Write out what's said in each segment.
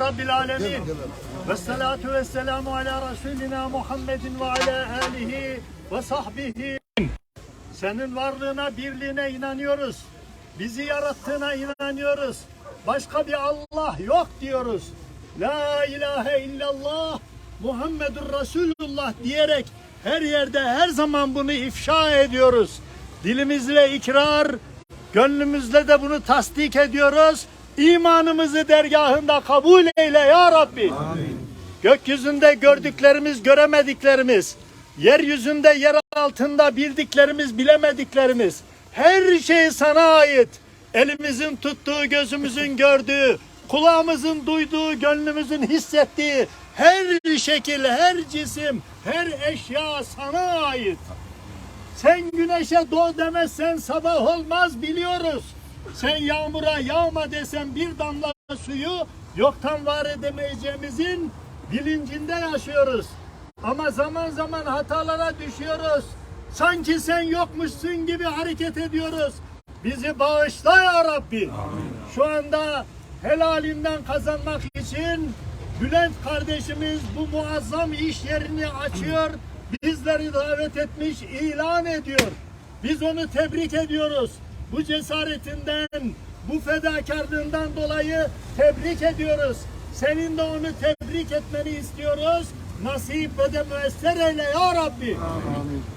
Rabbil alemin. Ve salatu ve selamu ala Resulina Muhammedin ve ala alihi ve sahbihi. Senin varlığına, birliğine inanıyoruz. Bizi yarattığına inanıyoruz. Başka bir Allah yok diyoruz. La ilahe illallah Muhammedur Resulullah diyerek her yerde her zaman bunu ifşa ediyoruz. Dilimizle ikrar, gönlümüzle de bunu tasdik ediyoruz. İmanımızı dergahında kabul eyle ya Rabbi. Gökyüzünde gördüklerimiz, göremediklerimiz, yeryüzünde, yer altında bildiklerimiz, bilemediklerimiz, her şey sana ait. Elimizin tuttuğu, gözümüzün gördüğü, kulağımızın duyduğu, gönlümüzün hissettiği her şekil, her cisim, her eşya sana ait. Sen güneşe doğ demezsen sabah olmaz biliyoruz. Sen yağmura yağma desen bir damla suyu yoktan var edemeyeceğimizin bilincinde yaşıyoruz. Ama zaman zaman hatalara düşüyoruz. Sanki sen yokmuşsun gibi hareket ediyoruz. Bizi bağışla ya Rabbi. Şu anda helalinden kazanmak için Bülent kardeşimiz bu muazzam iş yerini açıyor. Bizleri davet etmiş, ilan ediyor. Biz onu tebrik ediyoruz. Bu cesaretinden, bu fedakarlığından dolayı tebrik ediyoruz. Senin de onu tebrik etmeni istiyoruz. Nasip ve de müesser eyle ya Rabbi.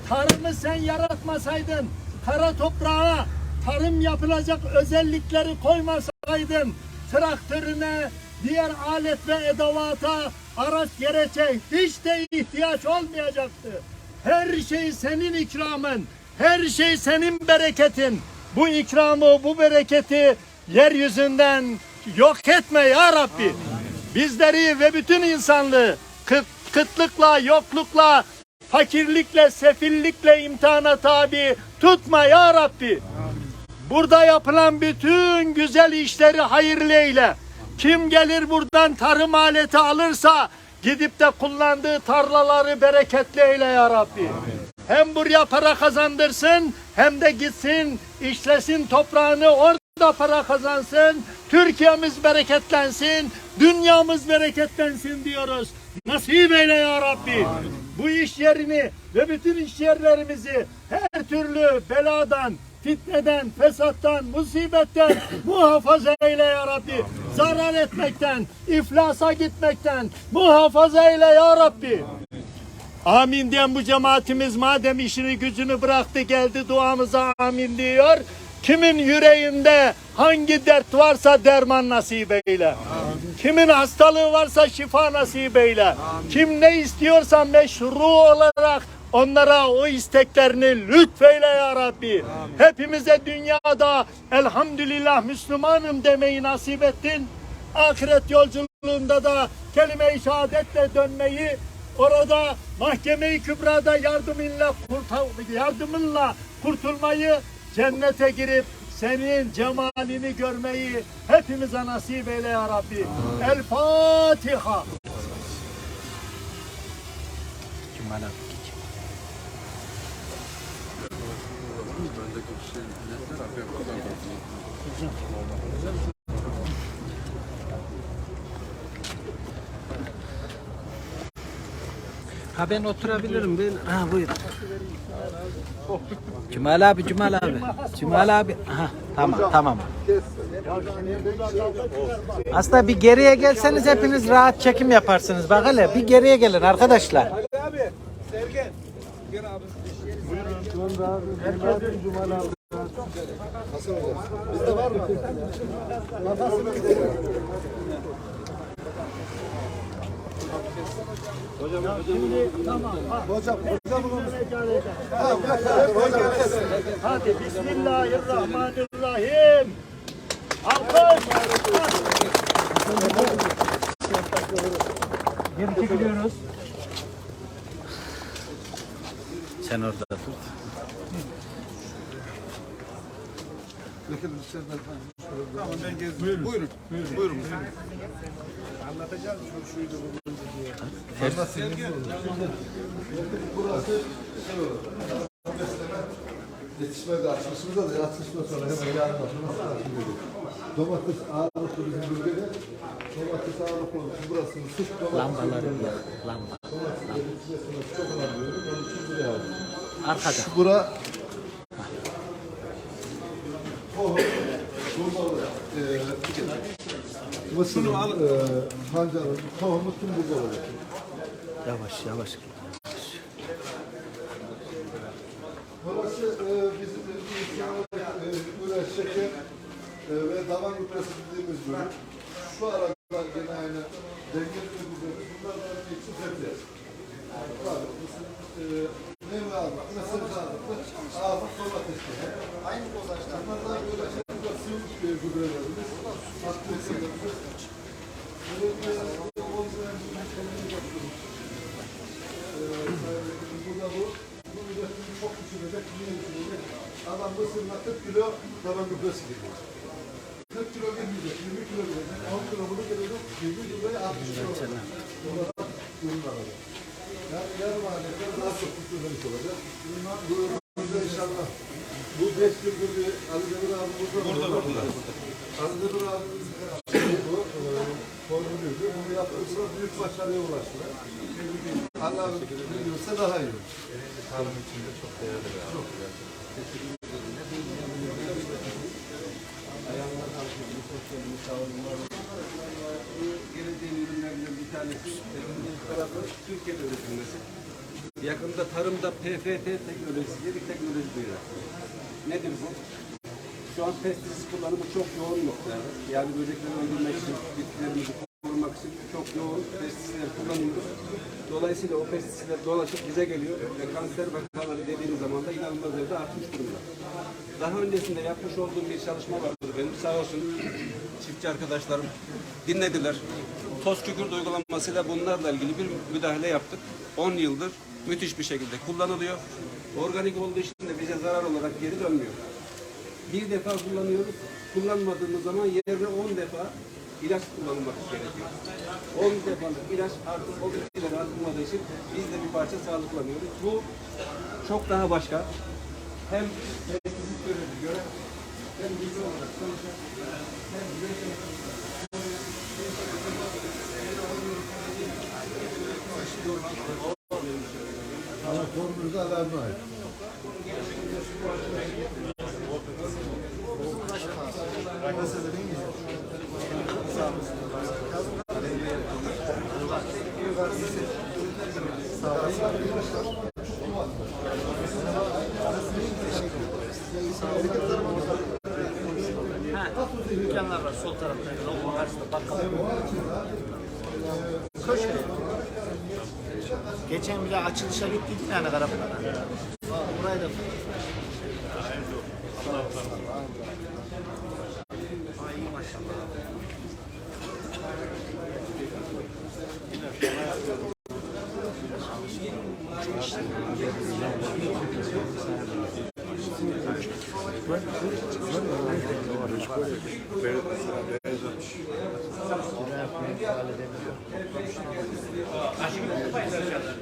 Tarımı sen yaratmasaydın, kara toprağa tarım yapılacak özellikleri koymasaydın, traktörüne, diğer alet ve edevata, araç gereçe hiç de ihtiyaç olmayacaktı. Her şey senin ikramın, her şey senin bereketin. Bu ikramı, bu bereketi yeryüzünden yok etme ya Rabbi. Bizleri ve bütün insanlığı kıt, kıtlıkla, yoklukla, fakirlikle, sefillikle imtihana tabi tutma ya Rabbi. Burada yapılan bütün güzel işleri hayırlı eyle. Kim gelir buradan tarım aleti alırsa gidip de kullandığı tarlaları bereketli eyle ya Rabbi. Hem buraya para kazandırsın hem de gitsin işlesin toprağını orada para kazansın. Türkiye'miz bereketlensin, dünyamız bereketlensin diyoruz. Nasip eyle ya Rabbi. Bu iş yerini ve bütün iş yerlerimizi her türlü beladan, fitneden, fesattan, musibetten muhafaza eyle ya Rabbi. Zarar etmekten, iflasa gitmekten muhafaza eyle ya Rabbi. Amin diyen bu cemaatimiz madem işini gücünü bıraktı geldi duamıza amin diyor. Kimin yüreğinde hangi dert varsa derman nasip eyle. Kimin hastalığı varsa şifa nasip eyle. Kim ne istiyorsa meşru olarak onlara o isteklerini lütfeyle ya Rabbi. Hepimize dünyada elhamdülillah Müslümanım demeyi nasip ettin. Ahiret yolculuğunda da kelime-i şehadetle dönmeyi orada mahkeme-i kübrada yardımınla, yardımınla kurtulmayı cennete girip senin cemalini görmeyi hepimize nasip eyle ya Rabbi. El Fatiha. Ha ben oturabilirim. Ben... Ha buyur. Cemal abi, Cemal abi. Cemal abi. Ha tamam, tamam. Aslında bir geriye gelseniz hepiniz rahat çekim yaparsınız. Bak hele bir geriye gelin arkadaşlar. Tamam. Hocam, hocam. Hadi Bismillahirrahmanirrahim. Alkış. Geri çekiliyoruz. Sen orada tut. Tamam ben gezdim. Buyurun. Buyurun. Buyurun. Anlatacağız şu şuydu bunu diye. Burası Yetişmedi açmışımızda da açmışma sonra hemen yarın açılması. Domates ağırlıklı bizim bölgede. Domates ağırlıklı olmuş. Burasını sık domates. Lambaları yok. Lamba. Domates yetişmesine çok önemli. Onun için buraya aldım. Arkada. Bura mısırın, e, pancarın tohumu tüm burada olacak. Yavaş yavaş. Burası e, bizim e, üre, şeker e, ve davan gübresi dediğimiz bölüm. Şu arada gene aynı dengeli gübremiz. Bunlar da için sebze. Var, mısır, e, meyve ağırlıklı, mısır ağırlıklı, ağırlık domates. Aynı dozajda. Bunlardan böyle şekilde sıvı e, gübrelerimiz. Aklı sıvılarımız. Böyle e, on gram burada bu. Bu üretimi çok düşürecek, niye düşürecek? Adam mısırına 40 kilo taban gübresi geliyor. 40 kilo gelmeyecek, 20 kilo gelecek, 10 kilo bunu gelecek, 20 kiloya 60 kilo olacak. Bunlara ürün alacak. Yani yarım ailede daha çok düşürmemiş olacak. Bu ürünümüzde inşallah bu 5 gündür bir Ali Demir abi burada. Burada, burada. Ali Demir abimiz bu e, formülüydü. Bunu yaptığımızda büyük başarıya ulaştılar. Allah biliyorsa daha iyi olur. Tarım içinde çok değerli bir Çok Geleceğin ürünlerinden bir tanesi, bir tarafı Türkiye'de üretilmesi. Yakında tarımda PFT teknolojisi bir teknoloji duyuyor. Nedir bu? Şu an pestisit kullanımı çok yoğun miktarda. Yani böcekleri öldürmek için, bitkilerimizi korumak için çok yoğun pestisitler kullanıyoruz. Dolayısıyla o pestisitler dolaşıp bize geliyor ve kanser vakaları dediğimiz zaman da inanılmaz derecede artmış durumda. Daha öncesinde yapmış olduğum bir çalışma vardı benim. Sağ olsun çiftçi arkadaşlarım dinlediler. Toz kükürt uygulamasıyla bunlarla ilgili bir müdahale yaptık. 10 yıldır müthiş bir şekilde kullanılıyor. Organik olduğu için de bize zarar olarak geri dönmüyor. Bir defa kullanıyoruz. Kullanmadığımız zaman yerine 10 defa ilaç kullanılmak gerekiyor. 10 defalık ilaç artık o bitkilere atılmadığı için biz de bir parça sağlıklanıyoruz. Bu çok daha başka. Hem pestisit görevli göre hem gübre olarak çalışan hem üretim Formülde alarmı ait. Dükkanlar var sol tarafta. Lavabonun karşısında bakkal. Geçen bile açılışa gittik yani Karapınar'a. Burayı da Ay maşallah. E unutma unutma. çuval, bir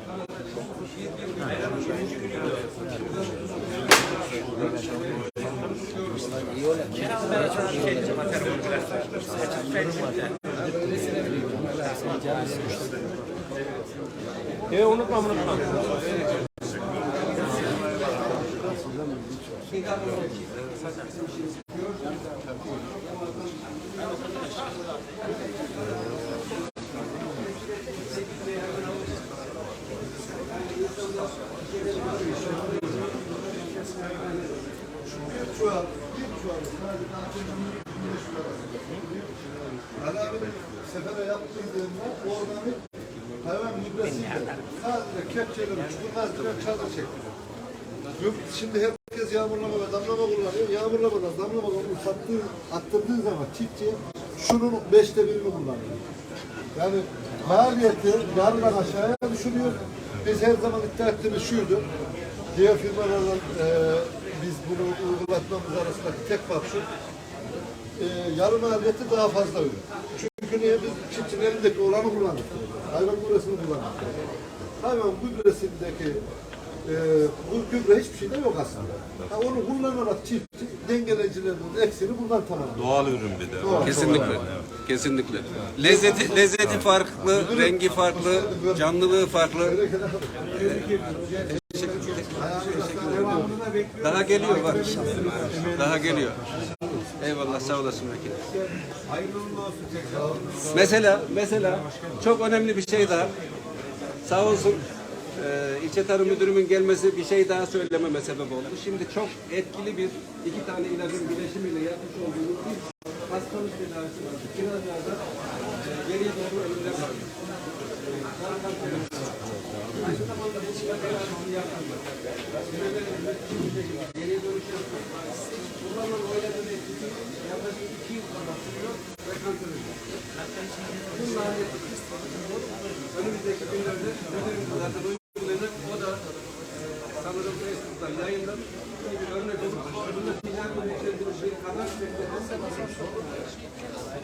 antrenmanın içinde şu kadar. Ali abi sefere yaptırdığında organik hayvan gübresiyle sadece kepçeleri çukurlar direkt çadır. Yok, şimdi herkes yağmurlama ve damlama kullanıyor. Yağmurlamadan damlamadan sattığı, attırdığı zaman çiftçi şunun beşte birini kullanıyor. Yani maliyeti yarıdan aşağıya düşürüyor. Biz her zaman iddia ettiğimiz şuydu. Diğer firmalarla e, bunu uygulatmamız arasındaki tek fark şu. E, yarı maliyeti daha fazla ürün. Çünkü niye biz çiftçinin elindeki olanı kullandık. Hayvan gübresini kullandık. Hayvan gübresindeki e, bu gübre hiçbir şey de yok aslında. Ha, onu kullanarak çiftçi dengelecilerin eksini bundan tamamlıyor. Doğal ürün bir de. Doğal. Kesinlikle. Kesinlikle. Lezzeti lezzeti farklı, rengi farklı, canlılığı farklı. Daha geliyor bak. Daha geliyor. Eyvallah sağ olasın vekil. Mesela mesela çok önemli bir şey daha. Sağ olsun e, ilçe tarım müdürümün gelmesi bir şey daha söylememe sebep oldu. Şimdi çok etkili bir iki tane ilacın birleşimiyle yapmış olduğumuz bir hastalık tedavisi var. Kirazlarda e, geriye doğru ölümler var. Aynı zamanda bu tedavisi yapanlar. Geriye dönüş yapıyor. Kullanılan oyların etkisi yaklaşık iki yıl kadar sürüyor ve kanser ediyor. Bunlar önümüzdeki günlerde müdürüm zaten uygulayacak. O da e, sanırım Facebook'ta yayında iyi bir örnek olur. Bunu yükseltilmiş bir kadar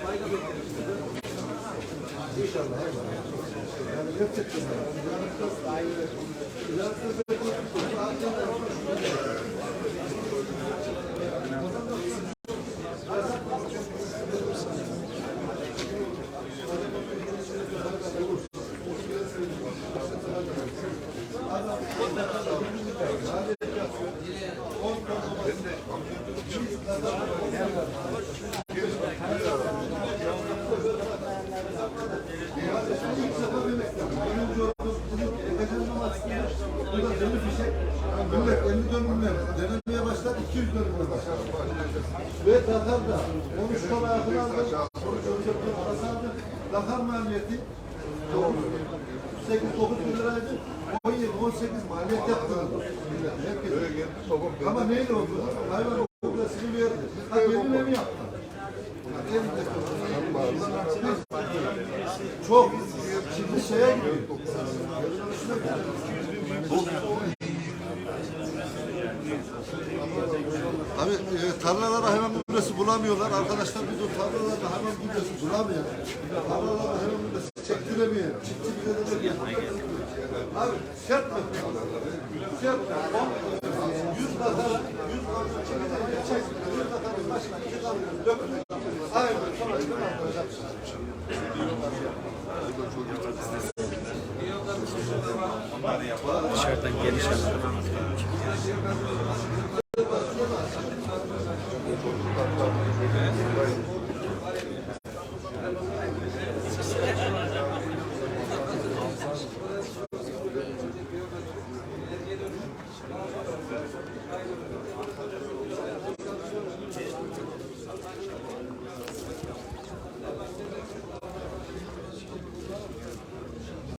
fayda bekliyoruz. İnşallah. Yani gerçekten. Bu da deli fişek. Millet 50 dönümle denemeye başladı, 200 dönümle başladı. Ve Dakar'da 13 kala yakın aldı. 13 ölçekli arası aldı. Dakar maliyeti 8-9 bin liraydı. 17-18 maliyet herkes. Ama neyle oldu? Hayvan. Çok. Şimdi şeye. Abi e, tarlalarda hayvan gübresi bulamıyorlar. Arkadaşlar biz o tarlalarda hayvan gübresi bulamıyor. Tarlalarda hayvan gübresi çektiremiyor. De Abi şart mı? Şart mı? 100 dakara, 100 dakara çekecek. Dışarıdan geliş alalım.